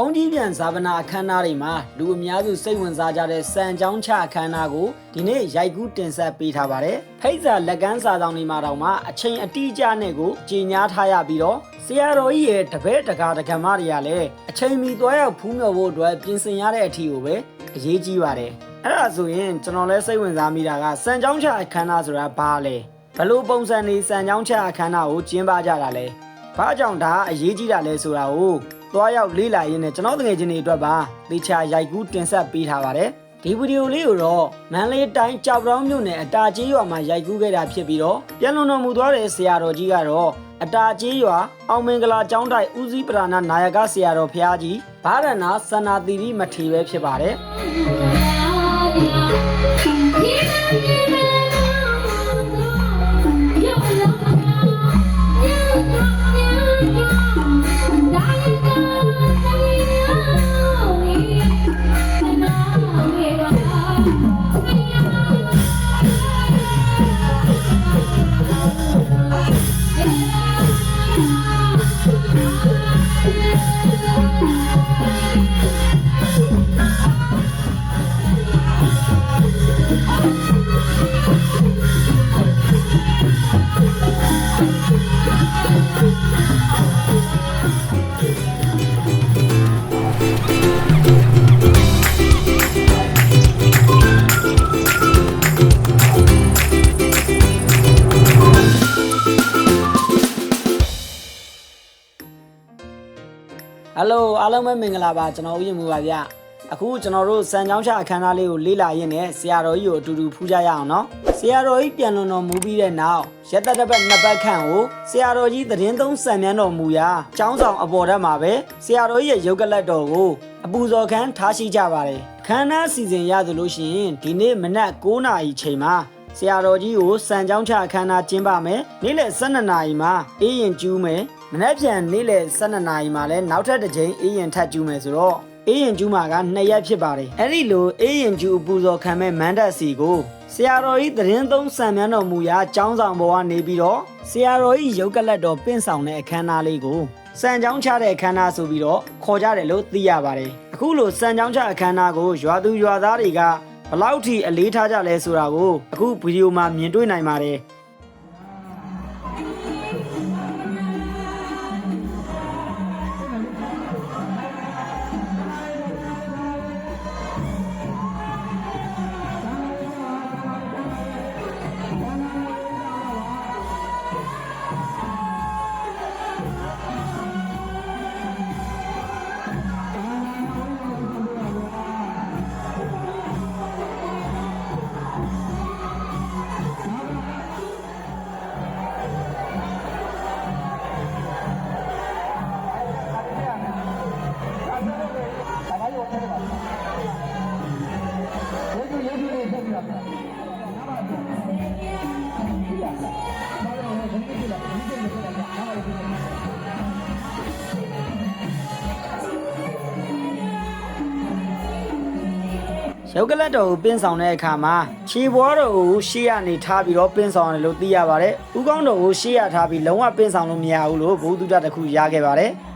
ဖုန်ကြီးပြန်ဇာပနာအခမ်းအနားတွေမှာလူအများစုစိတ်ဝင်စားကြတဲ့စံကြောင်းချအခမ်းအနားကိုဒီနေ့ရိုက်ကူးတင်ဆက်ပေးထားပါတယ်။ဖိတ်စာလက်ကမ်းစာဆောင်တွေမှာတောင်မှအချိန်အတိအကျနဲ့ကိုကြီးညာထားရပြီးတော့ဆရာတော်ကြီးရဲ့တပည့်တကာတက္ကမတွေကလည်းအချိန်မီသွားရောက်ဖူးမြော်ဖို့အတွက်ပြင်ဆင်ရတဲ့အထီကိုပဲအရေးကြီးပါတယ်။အဲ့ဒါဆိုရင်ကျွန်တော်လည်းစိတ်ဝင်စားမိတာကစံကြောင်းချအခမ်းအနားဆိုတာဘာလဲ။ဘလို့ပုံစံနေစံကြောင်းချအခမ်းအနားကိုကျင်းပကြတာလဲ။ဘာကြောင့်ဒါအရေးကြီးတာလဲဆိုတာကို သွားရောက်လေ့လာရင်းနဲ့ကျွန်တော်တကယ်ချင်းတွေအတွက်ပါသေချာရိုက်ကူးတင်ဆက်ပေးထားပါတယ်ဒီဗီဒီယိုလေးကိုတော့မန်လေးတိုင်းကြောက်တောင်းမြို့နယ်အတာကျေးရွာမှာရိုက်ကူးခဲ့တာဖြစ်ပြီးတော့ပြန်လွန်တော်မူသွားတဲ့ဆရာတော်ကြီးကတော့အတာကျေးရွာအောင်မင်္ဂလာကျောင်းတိုက်ဦးစီးပဓာနာနာယကဆရာတော်ဖျားကြီးဘာရဏစန္နာတိရိမထေပဲဖြစ်ပါတယ် အားလုံးပဲမင်္ဂလာပါကျွန်တော်ဦးရင်မူပါဗျအခုကျွန်တော်တို့စံချောင်းချအခမ်းအနားလေးကိုလေ့လာရင်းနဲ့ဆရာတော်ကြီးကိုအတူတူဖူးကြရအောင်နော်ဆရာတော်ကြီးပြန်လွန်တော်မူပြီးတဲ့နောက်ရက်သက်တစ်ပတ်နှစ်ပတ်ခန့်ကိုဆရာတော်ကြီးသတင်းသုံးစံမြန်းတော်မူရာကျောင်းဆောင်အပေါ်ထက်မှာပဲဆရာတော်ကြီးရဲ့ရုပ်ကလတ်တော်ကိုအပူဇော်ခန်းထားရှိကြပါတယ်ခမ်းနားစီစဉ်ရသလိုရှိရင်ဒီနေ့မနက်9:00နာရီချိန်မှာဆရာတော်ကြီးကိုစံကြောင်းချအခမ်းအနားကျင်းပမယ်နေ့လယ်12နာရီမှာအေးရင်ကျူးမယ် မနေ့ပြန်နေ့လယ်12နာရီမှာလည်းနောက်ထပ်တစ်ကြိမ်အေးရင်ထပ်ကျူးမယ်ဆိုတော့အေးရင်ကျူးမှာက2ရက်ဖြစ်ပါတယ်အဲ့ဒီလိုအေးရင်ကျူးအပူဇော်ခံမဲ့မန္တစီကိုဆရာတော်ကြီးသတင်းသုံးစံမြန်းတော်မူရာကျောင်းဆောင်ပေါ်ကနေပြီးတော့ဆရာတော်ကြီးရုပ်ကလတ်တော်ပင့်ဆောင်တဲ့အခမ်းအနားလေးကိုစံကြောင်းချတဲ့အခမ်းအနားဆိုပြီးတော့ခေါ်ကြတယ်လို့သိရပါတယ်အခုလိုစံကြောင်းချအခမ်းအနားကိုရွာသူရွာသားတွေကဘလောက်ထိအလေးထားကြလဲဆိုတာကိုအခုဗီဒီယိုမှာမြင်တွေ့နိုင်ပါတယ် ရုပ်ကလတ်တော်ကိုပင်းဆောင်တဲ့အခါမှာခြေဘွားတော်ကိုရှေ့ကနေထားပြီးတော့ပင်းဆောင်ရတယ်လို့သိရပါတယ်။ဥကောင်းတော်ကိုရှေ့ရထားပြီးလုံးဝပင်းဆောင်လို့မရဘူးလို့ဘုဒ္ဓတတစ်ခုရခဲ့ပါတယ်။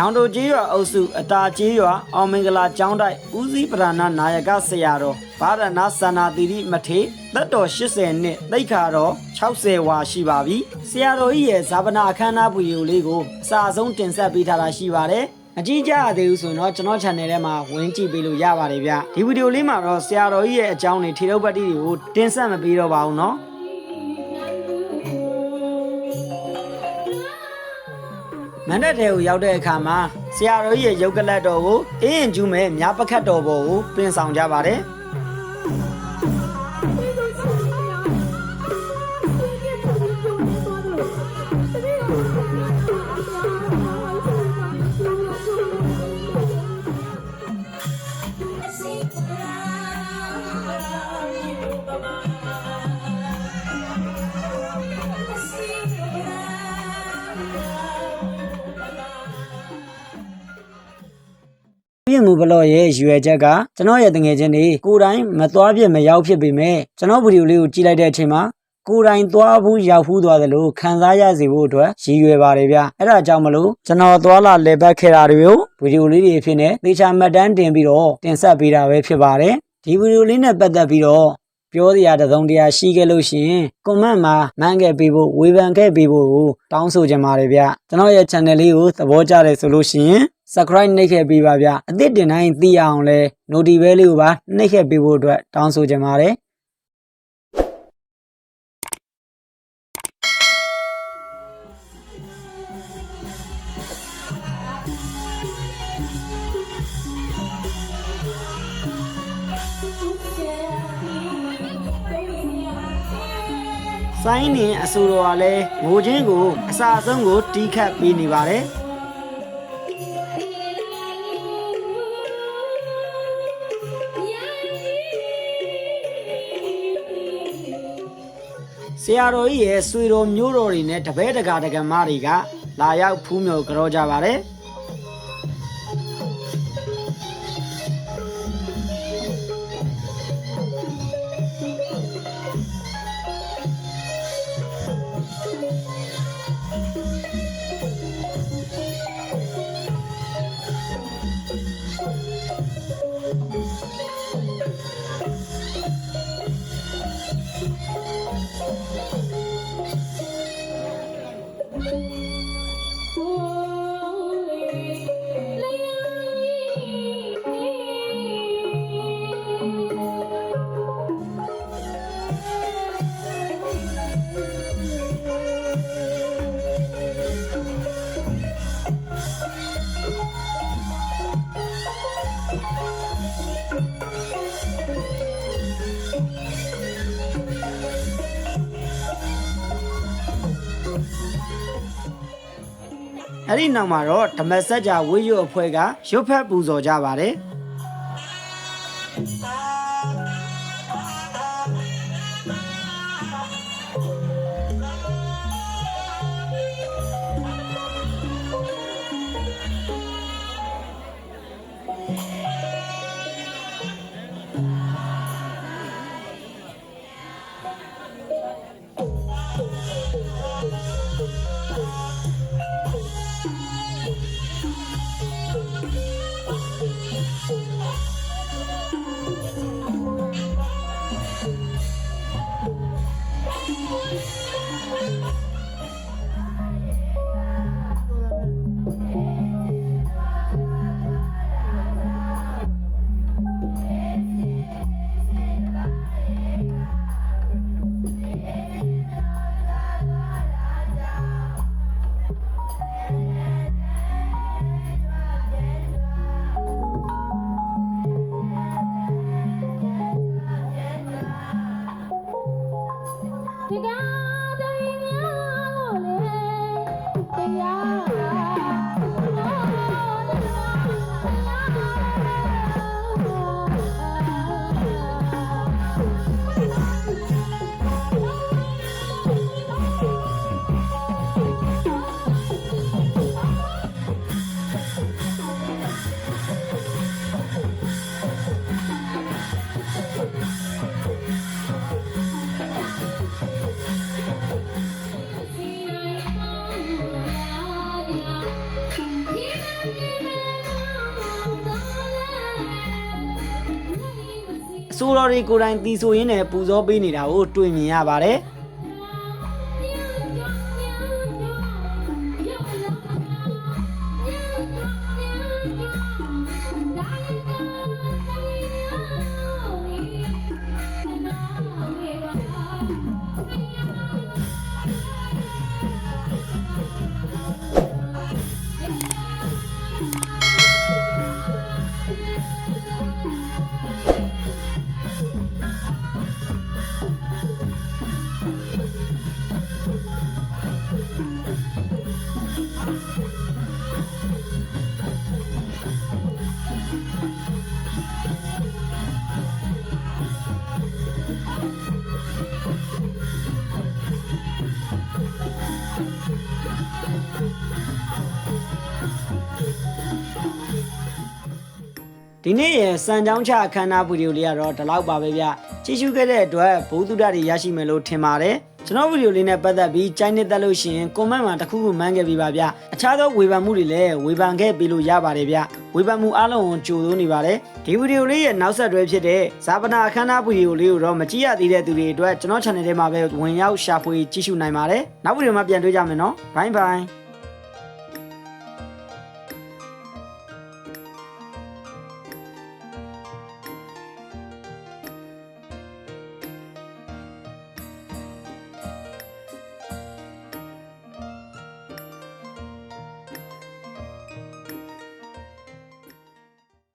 ညောင်တို့ကြီးရွာအုပ်စုအတာကြီးရွာအောင်မင်္ဂလာကျောင်းတိုက်ဦးစီးပဓာနာနာယကဆရာတော်ဗာရဏစန္နာတိရိမထေသက်တော်80နှစ်သိက္ခာတော်60ဝါရှိပါပြီဆရာတော်ကြီးရဲ့ဇာပနာအခမ်းအနားဗီဒီယိုလေးကိုအစာအဆုံးတင်ဆက်ပေးထားတာရှိပါတယ်အကြည့်ကြရသေးဘူးဆိုရင်တော့ကျွန်တော် channel ထဲမှာဝင်ကြည့်ပေးလို့ရပါတယ်ဗျဒီဗီဒီယိုလေးမှာတော့ဆရာတော်ကြီးရဲ့အကြောင်းတွေထေရုပ်ပတ်တိတွေကိုတင်ဆက်မပေးတော့ပါဘူးเนาะ မန္တတဲကိုရောက်တဲ့အခါမှာဆရာတော်ကြီးရဲ့ရုပ်ကလတ်တော်ကိုအင်းရင်ကျူးမဲ့မြားပခတ်တော်ပေါ်ကိုပြင်ဆောင်ကြပါတယ် လော့ရဲ့ရွယ်ချက်ကကျွန်တော်ရဲ့တငယ်ချင်းတွေကိုယ်တိုင်မသွားဖြစ်မရောက်ဖြစ်ပေမဲ့ကျွန်တော်ဗီဒီယိုလေးကိုကြည့်လိုက်တဲ့အချိန်မှာကိုယ်တိုင်သွားဘူးရောက်ဘူးသွားတယ်လို့ခံစားရစေဖို့အတွက်ရည်ရွယ်ပါတယ်ဗျအဲ့ဒါကြောင့်မလို့ကျွန်တော်သွားလာလေပတ်ခဲ့တာတွေကိုဗီဒီယိုလေးတွေအဖြစ်နဲ့သေချာမှတ်တမ်းတင်ပြီးတော့တင်ဆက်ပေးတာပဲဖြစ်ပါတယ်ဒီဗီဒီယိုလေးနဲ့ပတ်သက်ပြီးတော့ ပြောစရာတစ်စုံတစ်ရာရှိခဲ့လို့ရှိရင်ကွန်မန့်မှာမှန်းခဲ့ပေးဖို့ဝေဖန်ခဲ့ပေးဖို့ကိုတောင်းဆိုချင်ပါတယ်ဗျကျွန်တော်ရဲ့ channel လေးကိုသဘောကျတယ်ဆိုလို့ရှိရင် subscribe နှိပ်ခဲ့ပေးပါဗျအသစ်တင်တိုင်းသိရအောင်လဲ notification လေးကိုပါနှိပ်ခဲ့ပေးဖို့အတွက်တောင်းဆိုချင်ပါတယ် စိုင်းနေအဆိုတော်ကလည်းငိုချင်းကိုအစာအဆုံးကိုတီးခတ်ပေးနေပါတယ်ဆရာတော်ကြီးရဲ့ဆွေတော်မျိုးတော်တွေနဲ့တပည့်တကာတကမတွေကလာရောက်ဖူးမြော်ကြောကြပါတယ် Música အဲ့ဒီနောက်မှာတော့ဓမ္မစကြာဝိရွတ်အဖွဲ့ကရွတ်ဖက်ပူဇော်ကြပါတယ် ဒီက ဆိုတော်တွေကိုယ်တိုင်တီဆိုရင်းနဲ့ပူဇော်ပေးနေတာကိုတွေ့မြင်ရပါတယ် ဒီနေ့ရဲ့စံကြောင်းချအခမ်းအနားဗီဒီယိုလေးကတော့ဒီလောက်ပါပဲဗျကြည့်ရှုခဲ့တဲ့အတွက်ဘုသူဒ္ဓတွေရရှိမယ်လို့ထင်ပါတယ်ကျွန်တော်ဗီဒီယိုလေးနဲ့ပတ်သက်ပြီးကြိုက်နေတတ်လို့ရှိရင် comment မှာတစ်ခုခုမှန်းခဲ့ပြီးပါဗျအခြားသောဝေဖန်မှုတွေလည်းဝေဖန်ခဲ့ပြီးလို့ရပါတယ်ဗျဝေဖန်မှုအားလုံးကိုကြိုးသွင်းနေပါတယ်ဒီဗီဒီယိုလေးရဲ့နောက်ဆက်တွဲဖြစ်တဲ့ဇာပနာအခမ်းအနားဗီဒီယိုလေးကိုတော့မကြည့်ရသေးတဲ့သူတွေအတွက်ကျွန်တော် channel ထဲမှာပဲဝင်ရောက်ရှာဖွေကြည့်ရှုနိုင်ပါတယ်နောက်ဗီဒီယိုမှာပြန်တွေ့ကြမယ်နော် bye bye